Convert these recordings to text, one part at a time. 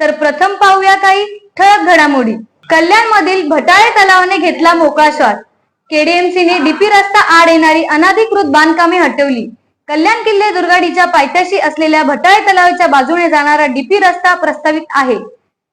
तर प्रथम पाहूया काही ठळक घडामोडी. कल्याण मधील भटाळे तलावाने घेतला मोकळा श्वास. केडीएमसीने डीपी रस्ता आड येणारी अनाधिकृत बांधकामे हटवली. कल्याण किल्ले दुर्गाडीच्या पायथ्याशी असलेल्या भटाळे तलावाच्या बाजूने जाणारा डीपी रस्ता प्रस्तावित आहे.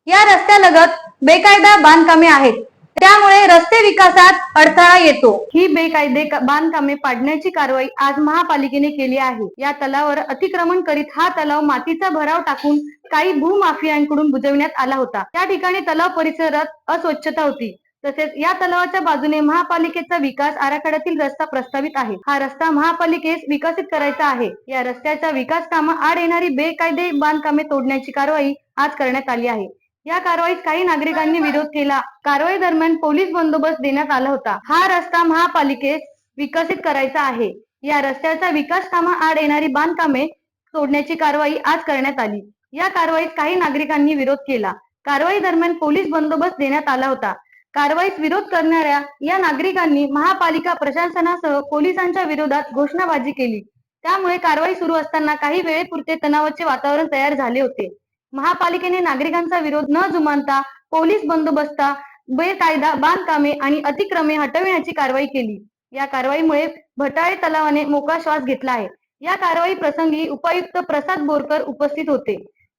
या रस्त्यालगत बेकायदा बांधकामे आहेत. त्यामुळे रस्ते विकासात अडथळा येतो. ही बेकायदे बांधकामे पाडण्याची कारवाई आज महापालिकेने केली आहे. या तलावावर अतिक्रमण करीत हा तलाव मातीचा भराव टाकून काही भूमाफियांकडून बुजवण्यात आला होता. त्या ठिकाणी तलाव परिसरात अस्वच्छता होती. तसेच या तलावाच्या बाजूने महापालिकेचा विकास आराखड्यातील रस्ता प्रस्तावित आहे. हा रस्ता महापालिकेस विकसित करायचा आहे. या रस्त्याच्या विकास कामा आड येणारी बेकायदे बांधकामे तोडण्याची कारवाई आज करण्यात आली आहे. या कारवाईत काही नागरिकांनी विरोध केला. कारवाई दरम्यान पोलीस बंदोबस्त देण्यात आला होता. हा रस्ता महापालिकेस विकसित करायचा आहे. या रस्त्याचा विकास कामा आड येणारी बांधकामे तोडण्याची कारवाई आज करण्यात आली. या कारवाईत काही नागरिकांनी विरोध केला. कारवाई दरम्यान पोलीस बंदोबस्त देण्यात आला होता. कारवाईस विरोध करणाऱ्या या नागरिकांनी महापालिका प्रशासनासह पोलिसांच्या विरोधात घोषणाबाजी केली. त्यामुळे कारवाई सुरू असताना काही वेळेपुरते तणावाचे वातावरण तयार झाले होते. महापालिकेने नागरिकांचा विरोध न जुमानता पोलीस बंदोबस्ता बेकायदा बांधकामे आणि अतिक्रमे हटविण्याची कारवाई केली. या कारवाईमुळे भटाळे तलावाने मोकळा श्वास घेतला आहे. या कारवाई प्रसंगी उपायुक्त प्रसाद बोरकर उपस्थित होते.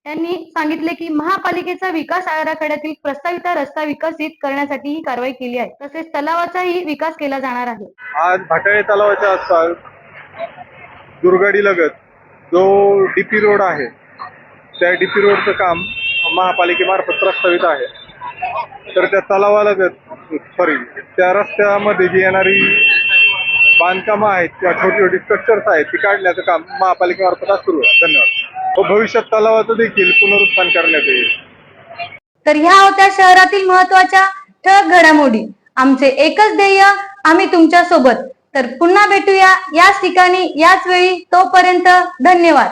त्यांनी सांगितले की महापालिकेचा विकास आराखड्यातील प्रस्तावित रस्ता विकसित करण्यासाठी ही कारवाई केली आहे. तसेच तलावाचाही विकास केला जाणार आहे. आज भाटाळे तलावाच्या आसपास दुर्गाडी लगत जो डीपी रोड आहे त्या डीपी रोडचं काम महापालिकेमार्फत प्रस्तावित आहे. तर त्या तलावाला सॉरी त्या रस्त्यामध्ये जी येणारी बांधकामं आहेत किंवा छोटी छोटी स्ट्रक्चर्स आहेत ती काढण्याचं काम महापालिकेमार्फत आज सुरू आहे. धन्यवाद. व भविष्यात तलावाचं देखील पुनरुत्थान करण्यात येईल. तर ह्या होत्या शहरातील महत्त्वाच्या ठळक घडामोडी. आमचे एकच ध्येय आम्ही तुमच्यासोबत तर पुन्हा भेटूया याच ठिकाणी याच वेळी तोपर्यंत धन्यवाद.